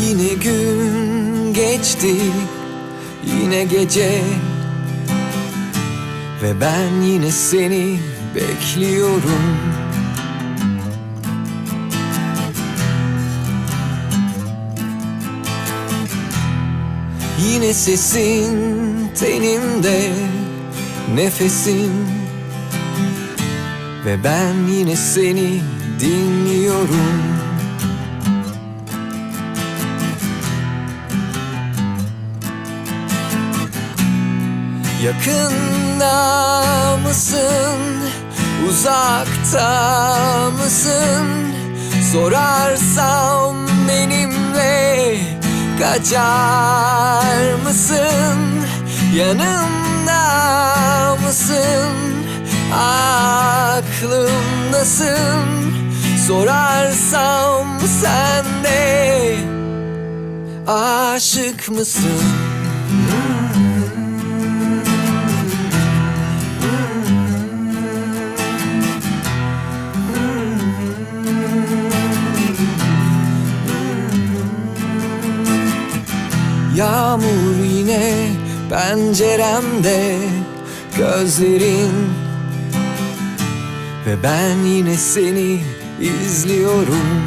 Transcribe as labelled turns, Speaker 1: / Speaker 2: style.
Speaker 1: Yine gün geçti Yine gece. Ve ben yine seni bekliyorum. Yine sesin tenimde Nefesin. Ve ben yine seni dinliyorum Yakında mısın? Uzakta mısın? Sorarsam benimle kaçar mısın? Yanımda mısın? Aklımdasın Sorarsam sen de aşık mısın? Yağmur yine penceremde Gözlerin. Ve ben yine seni izliyorum